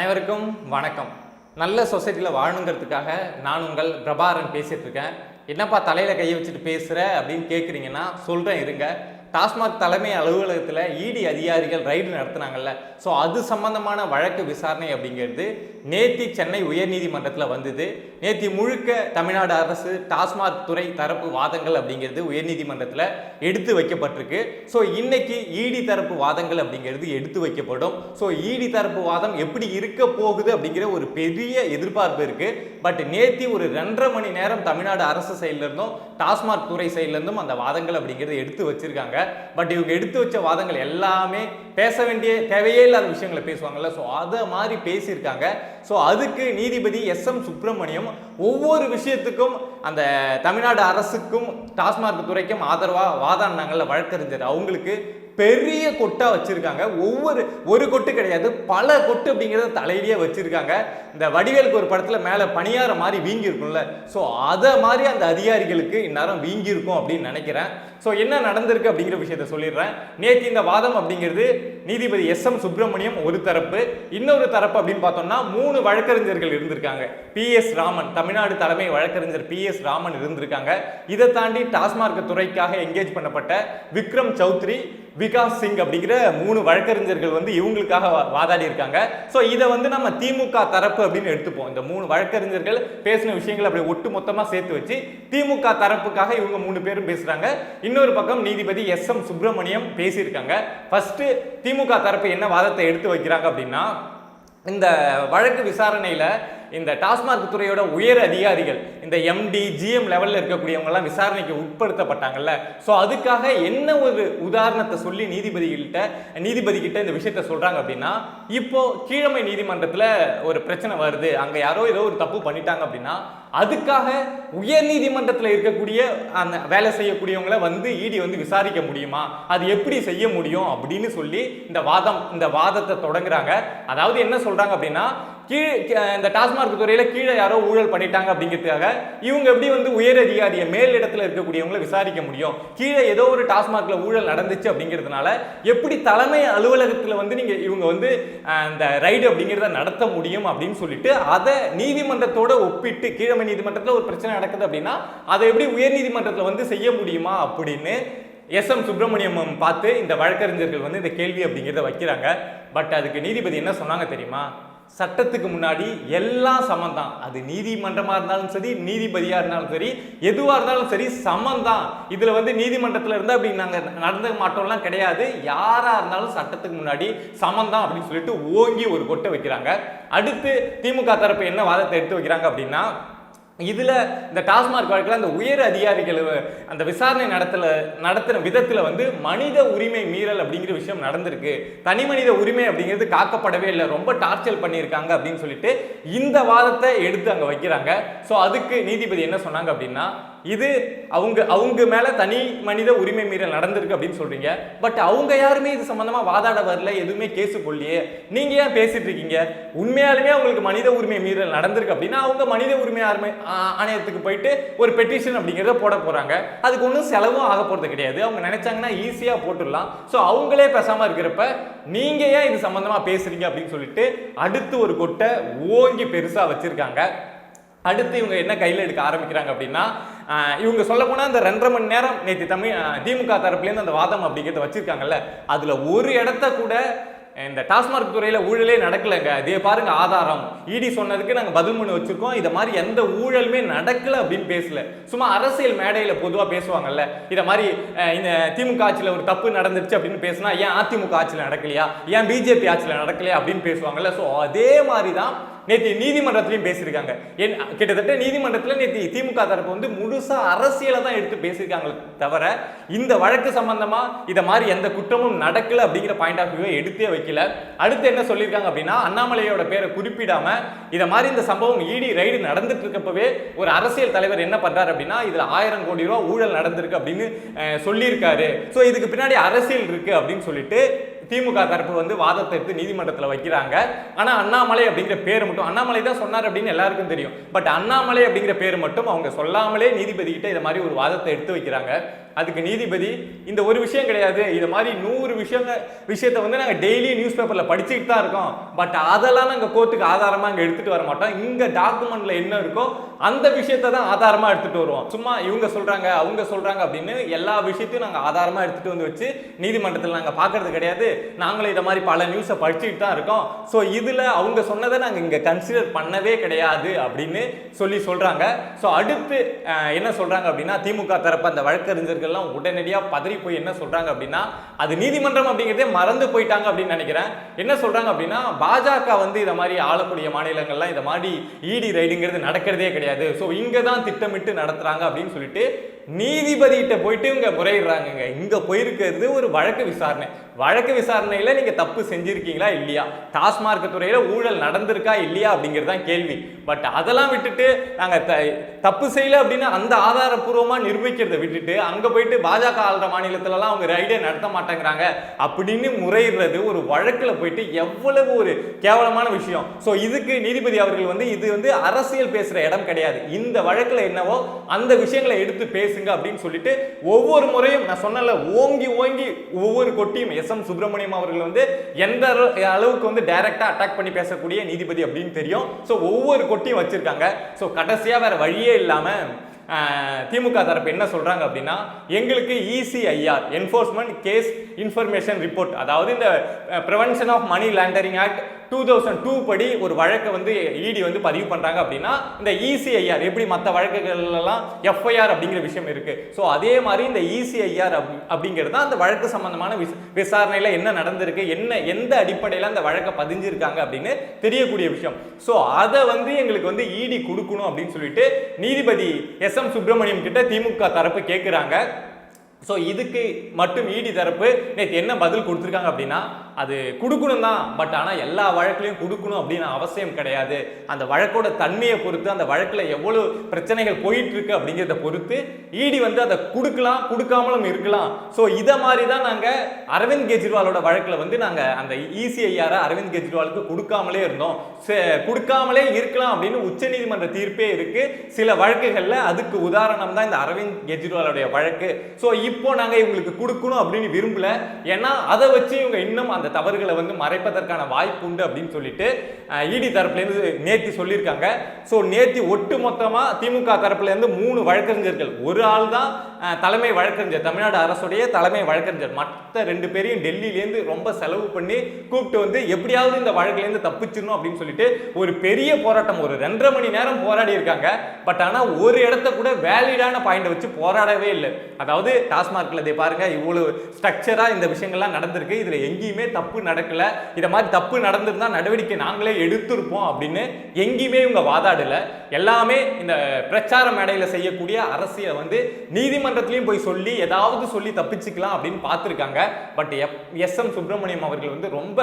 அனைவருக்கும் வணக்கம். நல்ல சொசைட்டியில் வாழணுங்கிறதுக்காக நான் உங்கள் பிரபாரன் பேசிகிட்டு இருக்கேன். என்னப்பா தலையில் கையை வச்சுட்டு பேசுகிற அப்படின்னு கேட்குறீங்கன்னா சொல்கிறேன் இருங்க. டாஸ்மாக் தலைமை அலுவலகத்தில் இடி அதிகாரிகள் ரைடு நடத்துனாங்கல்ல. ஸோ அது சம்பந்தமான வழக்கு விசாரணை அப்படிங்கிறது நேத்தி சென்னை உயர்நீதிமன்றத்தில் வந்தது. நேத்தி முழுக்க தமிழ்நாடு அரசு டாஸ்மாக் துறை தரப்பு வாதங்கள் அப்படிங்கிறது உயர்நீதிமன்றத்தில் எடுத்து வைக்கப்பட்டிருக்கு. ஸோ இன்னைக்கு இடி தரப்பு வாதங்கள் அப்படிங்கிறது எடுத்து வைக்கப்படும். ஸோ இடி தரப்பு வாதம் எப்படி இருக்க போகுது அப்படிங்கிற ஒரு பெரிய எதிர்பார்ப்பு இருக்குது பட் நேத்தி ஒரு ரெண்டரை மணி நேரம் தமிழ்நாடு அரசு சைட்லேருந்தும் டாஸ்மாக் துறை சைட்லேருந்தும் அந்த வாதங்கள் அப்படிங்கிறது எடுத்து வச்சிருக்காங்க. பட் இவங்க எடுத்து வச்ச வாதங்கள் எல்லாமே பேச வேண்டிய தேவையே இல்லாத விஷயங்களை பேசுவாங்கல்ல. ஸோ அதை மாதிரி பேசியிருக்காங்க. ஸோ அதுக்கு நீதிபதி எஸ் எம் சுப்பிரமணியம் ஒவ்வொரு விஷயத்துக்கும் அந்த தமிழ்நாடு அரசுக்கும் டாஸ்மாக் துறைக்கும் ஆதரவாக வாதாடினாங்கல்ல வழக்கறிஞர். அவங்களுக்கு பெரிய கொட்டாக வச்சுருக்காங்க. ஒவ்வொரு ஒரு கொட்டு கிடையாது. பல கொட்டு அப்படிங்கிறத தலையிலேயே வச்சிருக்காங்க. இந்த வடிவேலுக்கு ஒரு படத்தில் மேலே பணியார மாதிரி வீங்கியிருக்கும்ல. ஸோ அதை மாதிரி அந்த அதிகாரிகளுக்கு இந்நேரம் வீங்கியிருக்கும் அப்படின்னு நினைக்கிறேன். ஸோ என்ன நடந்திருக்கு அப்படிங்கிற விஷயத்த சொல்லிடுறேன். நேற்று இந்த வாதம் அப்படிங்கிறது நீதிபதி எஸ் எம் சுப்பிரமணியம் ஒரு தரப்பு இன்னொரு தரப்பு அப்படின்னு பார்த்தோம்னா மூணு வழக்கறிஞர்கள் இருந்திருக்காங்க. பி எஸ் ராமன் தமிழ்நாடு தலைமை வழக்கறிஞர் பி எஸ் ராமன் இருந்திருக்காங்க. இதை தாண்டி டாஸ்மார்க் துறைக்காக எங்கேஜ் பண்ணப்பட்ட விக்ரம் சௌத்ரி விகாஸ் சிங் அப்படிங்கிற மூணு வழக்கறிஞர்கள் வந்து இவங்களுக்காக வா- வாதாடி இருக்காங்க ஸோ இதை வந்து நம்ம திமுக தரப்பு அப்படின்னு எடுத்துப்போம். இந்த மூணு வழக்கறிஞர்கள் பேசின விஷயங்களை அப்படி ஒட்டு மொத்தமாக சேர்த்து வச்சு திமுக தரப்புக்காக இவங்க மூணு பேரும் பேசுகிறாங்க இன்னொரு பக்கம் நீதிபதி எஸ் எம் சுப்பிரமணியம் பேசியிருக்காங்க. ஃபர்ஸ்ட் திமுக தரப்பு என்ன வாதத்தை எடுத்து வைக்கிறாங்க அப்படின்னா இந்த வழக்கு விசாரணையில் இந்த டாஸ்மாக் துறையோட உயர் அதிகாரிகள் இந்த எம்டி ஜிஎம் லெவலில் இருக்கக்கூடியவங்கெல்லாம் விசாரணைக்கு உட்படுத்தப்பட்டாங்கல்ல. ஸோ அதுக்காக என்ன ஒரு உதாரணத்தை சொல்லி நீதிபதிகிட்ட நீதிபதிகிட்ட இந்த விஷயத்த சொல்கிறாங்க அப்படின்னா இப்போ கீழமை நீதிமன்றத்தில் ஒரு பிரச்சனை வருது. அங்கே யாரோ ஏதோ ஒரு தப்பு பண்ணிட்டாங்க அப்படின்னா அதுக்காக உயர் நீதிமன்றத்தில் இருக்கக்கூடிய அந்த வேலை செய்யக்கூடியவங்கள வந்து இடி வந்து விசாரிக்க முடியுமா? அது எப்படி செய்ய முடியும் அப்படின்னு சொல்லி இந்த வாதம் இந்த வாதத்தை தொடங்குறாங்க. அதாவது என்ன சொல்கிறாங்க அப்படின்னா கீழே இந்த டாஸ்மார்க் துறையில் கீழே யாரோ ஊழல் பண்ணிட்டாங்க அப்படிங்கிறதுக்காக இவங்க எப்படி வந்து உயர் அதிகாரிய மேல் இடத்துல இருக்கக்கூடியவங்களை விசாரிக்க முடியும்? கீழே ஏதோ ஒரு டாஸ்மார்க்ல ஊழல் நடந்துச்சு அப்படிங்கிறதுனால எப்படி தலைமை அலுவலகத்தில் வந்து நீங்க இவங்க வந்து அந்த இந்த ரைடு அப்படிங்கிறத நடத்த முடியும் அப்படின்னு சொல்லிட்டு அதை நீதிமன்றத்தோட ஒப்பிட்டு கீழமை நீதிமன்றத்தில் ஒரு பிரச்சனை நடக்குது அப்படின்னா அதை எப்படி உயர் நீதிமன்றத்தில் வந்து செய்ய முடியுமா அப்படின்னு எஸ் எம் சுப்பிரமணியம் பார்த்து இந்த வழக்கறிஞர்கள் வந்து இந்த கேள்வி அப்படிங்கிறத வைக்கிறாங்க. பட் அதுக்கு நீதிபதி என்ன சொன்னாங்க தெரியுமா? சட்டத்துக்கு முன்னாடி எல்லாம் சமம் தான் அது நீதிமன்றமாக இருந்தாலும் சரி நீதிபதியாக இருந்தாலும் சரி எதுவாக இருந்தாலும் சரி சமம் தான் இதில் வந்து நீதிமன்றத்தில் இருந்தால் அப்படி நாங்கள் நடந்த மாட்டோம்லாம் கிடையாது. யாராக இருந்தாலும் சட்டத்துக்கு முன்னாடி சமம் தான் அப்படின்னு சொல்லிட்டு ஓங்கி ஒரு கொட்டை வைக்கிறாங்க. அடுத்து திமுக தரப்பு என்ன வாதத்தை எடுத்து வைக்கிறாங்க அப்படின்னா இதில் இந்த டாஸ்மாக் வழக்கில் அந்த உயர் அதிகாரிகள் அந்த விசாரணை நடத்தல நடத்துகிற விதத்தில் வந்து மனித உரிமை மீறல் அப்படிங்கிற விஷயம் நடந்திருக்கு. தனி மனித உரிமை அப்படிங்கிறது காக்கப்படவே இல்லை. ரொம்ப டார்ச்சர் பண்ணியிருக்காங்க அப்படின்னு சொல்லிட்டு இந்த வாதத்தை எடுத்து அங்கே வைக்கிறாங்க. ஸோ அதுக்கு நீதிபதி என்ன சொன்னாங்க அப்படின்னா இது அவங்க அவங்க மேலே தனி மனித உரிமை மீறல் நடந்திருக்கு அப்படின்னு சொல்கிறீங்க பட் அவங்க யாருமே இது சம்மந்தமாக வாதாட வரல எதுவுமே கேஸு போடலையே. நீங்கள் ஏன் பேசிகிட்டு இருக்கீங்க? உண்மையாலுமே அவங்களுக்கு மனித உரிமை மீறல் நடந்திருக்கு அப்படின்னா அவங்க மனித உரிமை ஆர்மை- ஆணையத்துக்கு போயிட்டு ஒரு பெட்டிஷன் அப்படிங்கிறத போட போகிறாங்க அதுக்கு ஒன்றும் செலவும் ஆக போகிறது கிடையாது. அவங்க நினச்சாங்கன்னா ஈஸியாக போட்டுடலாம். ஸோ அவங்களே பேசாமல் இருக்கிறப்ப நீங்கள் ஏன் இது சம்மந்தமாக பேசுறீங்க அப்படின்னு சொல்லிட்டு அடுத்து ஒரு கொட்டை ஓங்கி பெருசாக வச்சுருக்காங்க. அடுத்து இவங்க என்ன கையில் எடுக்க ஆரம்பிக்கிறாங்க அப்படின்னா இவங்க சொல்ல போனால் இந்த ரெண்டரை மணி நேரம் நேற்று தமிழ் திமுக தரப்புலேருந்து அந்த வாதம் அப்படிங்கிறத வச்சுருக்காங்கல்ல அதில் ஒரு இடத்த கூட இந்த டாஸ்மாக் துறையில் ஊழலே நடக்கலைங்க. இதே பாருங்க ஆதாரம். இடி சொன்னதுக்கு நாங்கள் பதில் மனு வச்சிருக்கோம். இதை மாதிரி எந்த ஊழலுமே நடக்கல அப்படின்னு பேசல. சும்மா அரசியல் மேடையில் பொதுவாக பேசுவாங்கல்ல. இதை மாதிரி இந்த திமுக ஆட்சியில் ஒரு தப்பு நடந்துருச்சு அப்படின்னு பேசினா ஏன் அதிமுக ஆட்சியில் நடக்கலையா? ஏன் பிஜேபி ஆட்சியில் நடக்கலையா அப்படின்னு பேசுவாங்கல்ல. ஸோ அதே மாதிரி தான் நேற்று நீதிமன்றத்திலையும் பேசியிருக்காங்க. என் கிட்டத்தட்ட நீதிமன்றத்தில் நேற்று திமுக தரப்பு வந்து முழுசாக அரசியலை தான் எடுத்து பேசியிருக்காங்களே தவிர இந்த வழக்கு சம்பந்தமாக இதை மாதிரி எந்த குற்றமும் நடக்கலை அப்படிங்கிற பாயிண்ட் ஆஃப் வியூவை எடுத்தே வைக்கல. அடுத்து என்ன சொல்லியிருக்காங்க அப்படின்னா அண்ணாமலையோட பேரை குறிப்பிடாம இதை மாதிரி இந்த சம்பவம் இடி ரைடு நடந்துட்டு இருக்கப்பவே ஒரு அரசியல் தலைவர் என்ன பண்ணுறாரு அப்படின்னா இதில் ஆயிரம் கோடி ரூபா ஊழல் நடந்திருக்கு அப்படின்னு சொல்லியிருக்காரு. ஸோ இதுக்கு பின்னாடி அரசியல் இருக்குது அப்படின்னு சொல்லிட்டு திமுக தரப்பு வந்து வாதத்தை எடுத்து நீதிமன்றத்தில் வைக்கிறாங்க. ஆனால் அண்ணாமலை அப்படிங்கிற பேர் மட்டும் அண்ணாமலை தான் சொன்னார் அப்படின்னு எல்லாருக்கும் தெரியும். பட் அண்ணாமலை அப்படிங்கிற பேர் மட்டும் அவங்க சொல்லாமலே நீதிபதி கிட்ட இதை மாதிரி ஒரு வாதத்தை எடுத்து வைக்கிறாங்க. அதுக்கு நீதிபதி இந்த ஒரு விஷயம் கிடையாது. இது மாதிரி நூறு விஷயங்க விஷயத்தை வந்து நாங்கள் டெய்லி நியூஸ் பேப்பரில் படிச்சுக்கிட்டு தான் இருக்கோம். பட் அதெல்லாம் நாங்கள் கோர்ட்டுக்கு ஆதாரமாக இங்கே எடுத்துகிட்டு வர மாட்டோம். இங்கே டாக்குமெண்ட்டில் என்ன இருக்கோ அந்த விஷயத்தை தான் ஆதாரமாக எடுத்துகிட்டு வருவோம். சும்மா இவங்க சொல்கிறாங்க அவங்க சொல்கிறாங்க அப்படின்னு எல்லா விஷயத்தையும் நாங்கள் ஆதாரமாக எடுத்துகிட்டு வந்து வச்சு நீதிமன்றத்தில் நாங்கள் பார்க்கறது கிடையாது. நாங்களும் இதை மாதிரி பல நியூஸை படிச்சுக்கிட்டு தான் இருக்கோம். ஸோ இதில் அவங்க சொன்னதை நாங்கள் இங்கே கன்சிடர் பண்ணவே கிடையாது அப்படின்னு சொல்லி சொல்கிறாங்க ஸோ அடுத்து என்ன சொல்கிறாங்க அப்படின்னா திமுக தரப்பு அந்த வழக்கறிஞர்கள்லாம் உடனடியாக பதறி போய் என்ன சொல்கிறாங்க அப்படின்னா அது நீதிமன்றம் அப்படிங்கிறதே மறந்து போயிட்டாங்க அப்படின்னு நினைக்கிறேன். என்ன சொல்கிறாங்க அப்படின்னா பாஜக வந்து இதை மாதிரி ஆளக்கூடிய மாநிலங்கள்லாம் இதை மாதிரி இடி ரைடுங்கிறது நடக்கிறதே கிடையாது. ஸோ இங்கே தான் திட்டமிட்டு நடத்துகிறாங்க அப்படின்னு சொல்லிட்டு நீதிபதிகிட்ட போயிட்டு இவங்க முறையிடுறாங்கங்க. இங்க போயிருக்கிறது ஒரு வழக்கு விசாரணை. வழக்கு விசாரணையில நீங்க தப்பு செஞ்சிருக்கீங்களா இல்லையா? டாஸ்மார்க் துறையில ஊழல் நடந்திருக்கா இல்லையா அப்படிங்கிறது தான் கேள்வி. பட் அதெல்லாம் விட்டுட்டு நாங்க த- தப்பு செய்யல அப்படின்னு அந்த ஆதாரப்பூர்வமா நிரூபிக்கிறத விட்டுட்டு அங்க போயிட்டு பாஜக ஆள்ற மாநிலத்திலலாம் அவங்க ரைடே நடத்த மாட்டேங்கிறாங்க அப்படின்னு முறையிடுறது ஒரு வழக்குல போயிட்டு எவ்வளவு ஒரு கேவலமான விஷயம். ஸோ இதுக்கு நீதிபதி அவர்கள் வந்து இது வந்து அரசியல் பேசுற இடம் கிடையாது. இந்த வழக்குல என்னவோ அந்த விஷயங்களை எடுத்து பேசுங்க அப்படின்னு சொல்லிட்டு ஒவ்வொரு முறையும் நான் சொன்னல ஓங்கி ஓங்கி ஒவ்வொரு கொட்டியும் எஸ் எம் சுப்பிரமணியம் அவர்கள் வந்து எந்த அளவு- அளவுக்கு வந்து டைரக்டா அட்டாக் பண்ணி பேசக்கூடிய நீதிபதி அப்படின்னு தெரியும். ஸோ ஒவ்வொரு கொட்டியும் வச்சிருக்காங்க. ஸோ கடைசியா வேற வழியே இல்லாம திமுக தரப்பு என்ன சொல்றாங்க அப்படின்னா எங்களுக்கு ECIR enforcement case information report அதாவது இந்த prevention of money laundering act two thousand two படி ஒரு வழக்கை வந்து இடி வந்து பதிவு பண்ணுறாங்க அப்படின்னா இந்த இசிஐஆர் எப்படி மற்ற வழக்குகள்லாம் எஃப்ஐஆர் அப்படிங்கிற விஷயம் இருக்குது ஸோ அதே மாதிரி இந்த இசிஐஆர் அப் அப்படிங்கிறது தான் அந்த வழக்கு சம்பந்தமான விச- விசாரணையில் என்ன நடந்திருக்கு என்ன எந்த அடிப்படையில் அந்த வழக்கை பதிஞ்சிருக்காங்க அப்படின்னு தெரியக்கூடிய விஷயம். ஸோ அதை வந்து எங்களுக்கு வந்து இடி கொடுக்கணும் அப்படின்னு சொல்லிட்டு நீதிபதி எஸ் எம் சுப்பிரமணியம் கிட்ட திமுக தரப்பு கேட்குறாங்க ஸோ இதுக்கு மட்டும் ஈடி தரப்பு நேற்று என்ன பதில் கொடுத்துருக்காங்க அப்படின்னா அது கொடுக்கணும் தான். பட் ஆனால் எல்லா வழக்குலையும் கொடுக்கணும் அப்படின்னு அவசியம் கிடையாது. அந்த வழக்கோட தன்மையை பொறுத்து அந்த வழக்கில் எவ்வளோ பிரச்சனைகள் போயிட்டு இருக்கு அப்படிங்கிறத பொறுத்து ஈடி வந்து அதை கொடுக்கலாம் கொடுக்காமலும் இருக்கலாம். ஸோ இதை மாதிரி தான் நாங்கள் அரவிந்த் கெஜ்ரிவாலோட வழக்கில் வந்து நாங்கள் அந்த இசிஐஆரை அரவிந்த் கெஜ்ரிவாலுக்கு கொடுக்காமலே இருந்தோம். சே- கொடுக்காமலே இருக்கலாம் அப்படின்னு உச்சநீதிமன்ற தீர்ப்பே இருக்கு. சில வழக்குகளில் அதுக்கு உதாரணம் தான் இந்த அரவிந்த் கெஜ்ரிவாலுடைய வழக்கு. ஸோ இப்போ நாங்கள் இவங்களுக்கு கொடுக்கணும் அப்படின்னு விரும்பல. ஏன்னா அதை வச்சு இவங்க இன்னும் அந்த தவறுகளை வந்து மறைப்பதற்கான வாய்ப்பு உண்டு அப்படின்னு சொல்லிட்டு இடி தரப்புலேருந்து நேத்தி சொல்லியிருக்காங்க. ஸோ நேத்தி ஒட்டு மொத்தமாக திமுக தரப்புலேருந்து மூணு வழக்கறிஞர்கள். ஒரு ஆள் தான் தலைமை வழக்கறிஞர் தமிழ்நாடு அரசுடைய தலைமை வழக்கறிஞர். மற்ற ரெண்டு பேரையும் டெல்லியிலேருந்து ரொம்ப செலவு பண்ணி கூப்பிட்டு வந்து எப்படியாவது இந்த வழக்குலேருந்து தப்பிச்சிடணும் அப்படின்னு சொல்லிட்டு ஒரு பெரிய போராட்டம். ஒரு ரெண்டரை மணி நேரம் போராடி இருக்காங்க. பட் ஆனால் ஒரு இடத்த கூட வேலிடான பாயிண்டை வச்சு போராடவே இல்லை. அதாவது டாஸ்மார்க்கில் இதை பாருங்க இவ்வளோ ஸ்ட்ரக்சராக இந்த விஷயங்கள்லாம் நடந்திருக்கு. இதில் எங்கேயுமே தப்பு நடக்கல. இதை மாதிரி தப்பு நடந்திருந்தால் நடவடிக்கை நாங்களே எடுத்திருப்போம் அப்படின்னு எங்கேயுமே இவங்க வாதாடலை. எல்லாமே இந்த பிரச்சார மேடையில் செய்யக்கூடிய அரசியலை வந்து நீதிமன்றத்திலையும் போய் சொல்லி ஏதாவது சொல்லி தப்பிச்சுக்கலாம் அப்படின்னு பார்த்துருக்காங்க. பட் எஸ் எம் சுப்பிரமணியம் அவர்கள் வந்து ரொம்ப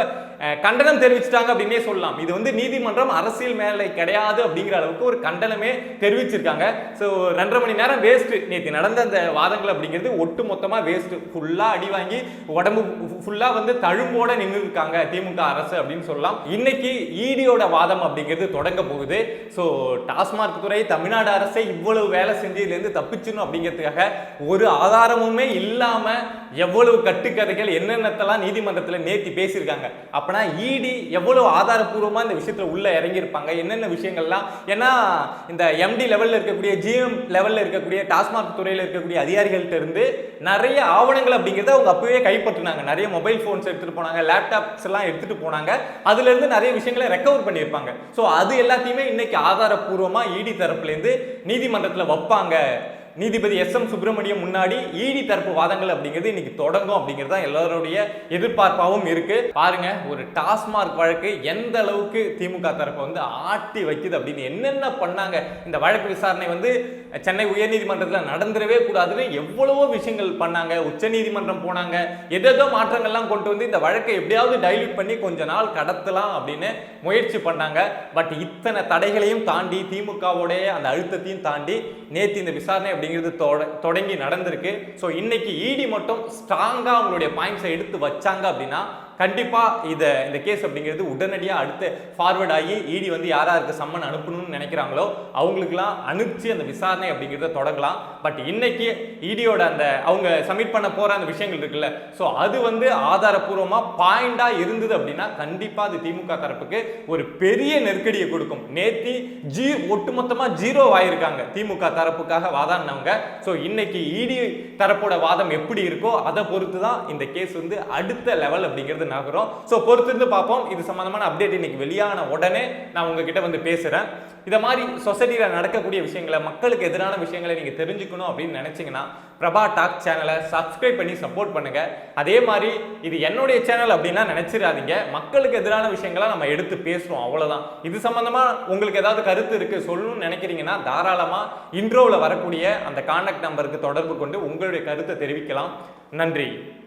கண்டனம் தெரிவிச்சிட்டாங்க அப்படின்னே சொல்லலாம். இது வந்து நீதிமன்றம் அரசியல் மேலே கிடையாது அப்படிங்கிற அளவுக்கு ஒரு கண்டனமே தெரிவிச்சிருக்காங்க. ஸோ ரெண்டரை மணி நேரம் வேஸ்ட்டு நேற்று நடந்த அந்த வாதங்கள் அப்படிங்கிறது ஒட்டு மொத்தமாக வேஸ்ட்டு ஃபுல்லாக அடி வாங்கி உடம்பு ஃபுல்லாக வந்து தழும்போட நின்று இருக்காங்க திமுக அரசு அப்படின்னு சொல்லலாம். இன்னைக்கு ஈடியோட வாதம் அப்படிங்கிறது தொடங்க போகுது. ஸோ டாஸ்மாக் துறை தமிழ்நாடு அரசை இவ்வளவு வேலை செஞ்சதுலேருந்து தப்பிச்சிடணும் அப்படிங்கிறதுக்காக ஒரு ஆதாரமுமே இல்லாமல் எவ்வளவு கட்டுக்கதைகள் என்னென்னத்தெல்லாம் நீதிமன்றத்தில் நேர்த்தி பேசியிருக்காங்க. அப்படின்னா இடி எவ்வளவு ஆதாரப்பூர்வமாக இந்த விஷயத்தில் உள்ளே இறங்கியிருப்பாங்க? என்னென்ன விஷயங்கள்லாம்? ஏன்னா இந்த எம்டி லெவலில் இருக்கக்கூடிய ஜிஎம் லெவலில் இருக்கக்கூடிய டாஸ்மாக் துறையில் இருக்கக்கூடிய அதிகாரிகள்கிட்ட இருந்து நிறைய ஆவணங்கள் அப்படிங்கிறத அவங்க அப்பவே கைப்பற்றினாங்க. நிறைய மொபைல் ஃபோன்ஸ் எடுத்துகிட்டு போனாங்க லேப்டாப்ஸ் எல்லாம் எடுத்துகிட்டு போனாங்க. அதுலேருந்து நிறைய விஷயங்களை ரெக்கவர் பண்ணியிருப்பாங்க. ஸோ அது எல்லாத்தையுமே இன்னைக்கு ஆதாரப்பூர்வமாக இடி தரப்புலேருந்து நீதிமன்றத்தில் வைப்பாங்க. நீதிபதி எஸ் எம் சுப்பிரமணியம் முன்னாடி ஈடி தரப்பு வாதங்கள் அப்படிங்கிறது இன்னைக்கு தொடங்கும் அப்படிங்கிறது தான் எல்லாருடைய எதிர்பார்ப்பாகவும் இருக்கு. பாருங்க ஒரு டாஸ்மார்க் வழக்கு எந்த அளவுக்கு திமுக தரப்பு வந்து ஆட்டி வைக்குது அப்படின்னு என்னென்ன பண்ணாங்க? இந்த வழக்கு விசாரணை வந்து சென்னை உயர்நீதிமன்றத்தில் நடந்துடவே கூடாதுன்னு எவ்வளவோ விஷயங்கள் பண்ணாங்க. உச்சநீதிமன்றம் போனாங்க. எதேதோ மாற்றங்கள்லாம் கொண்டு வந்து இந்த வழக்கை எப்படியாவது டைல்யூட் பண்ணி கொஞ்ச நாள் கடத்தலாம் அப்படின்னு முயற்சி பண்ணாங்க. பட் இத்தனை தடைகளையும் தாண்டி திமுகவுடைய அந்த அழுத்தத்தையும் தாண்டி நேற்று இந்த விசாரணை அப்படிங்கிறது தொட- தொடங்கி நடந்திருக்கு. ஸோ இன்னைக்கு இடி மட்டும் ஸ்ட்ராங்காக அவங்களுடைய பாயிண்ட்ஸை எடுத்து வச்சாங்க அப்படின்னா கண்டிப்பாக இதை இந்த கேஸ் அப்படிங்கிறது உடனடியாக அடுத்து ஃபார்வர்ட் ஆகி இடி வந்து யார் யாருக்கு சம்மன் அனுப்பணும்னு நினைக்கிறாங்களோ அவங்களுக்குலாம் அனுப்பிச்சு அந்த விசாரணை அப்படிங்கிறத தொடங்கலாம். பட் இன்னைக்கு இடியோட அந்த அவங்க சப்மிட் பண்ண போகிற அந்த விஷயங்கள் இருக்குல்ல ஸோ அது வந்து ஆதாரப்பூர்வமாக பாயிண்டாக இருந்தது அப்படின்னா கண்டிப்பாக அது திமுக தரப்புக்கு ஒரு பெரிய நெருக்கடியை கொடுக்கும். நேத்தி ஜீ ஒட்டுமொத்தமாக ஜீரோ ஆயிருக்காங்க திமுக தரப்புக்காக வாதாடினவங்க. ஸோ இன்னைக்கு இடி தரப்போட வாதம் எப்படி இருக்கோ அதை பொறுத்து தான் இந்த கேஸ் வந்து அடுத்த லெவல் அப்படிங்கிறது நகரும் ஸோ பொறுத்திருந்து பார்ப்போம். இது சம்மந்தமான அப்டேட் இன்னைக்கு வெளியான உடனே நான் உங்ககிட்ட வந்து பேசுகிறேன் இதை மாதிரி சொசைட்டியில் நடக்கக்கூடிய விஷயங்களை மக்களுக்கு எதிரான விஷயங்களை நீங்க தெரிஞ்சுக்கணும் அப்படின்னு நினச்சிங்கன்னா பிரபா டாக் சேனலை சப்ஸ்கிரைப் பண்ணி சப்போர்ட் பண்ணுங்க. அதே மாதிரி இது என்னுடைய சேனல் அப்படின்னா நினச்சிடாதீங்க. மக்களுக்கு எதிரான விஷயங்களை நம்ம எடுத்து பேசுறோம் அவ்வளோதான் இது சம்மந்தமாக உங்களுக்கு ஏதாவது கருத்து இருக்கு சொல்லணும்னு நினைக்கிறீங்கன்னா தாராளமாக இன்ட்ரோவில் வரக்கூடிய அந்த கான்டாக்ட் நம்பருக்கு தொடர்பு கொண்டு உங்களுடைய கருத்தை தெரிவிக்கலாம். நன்றி.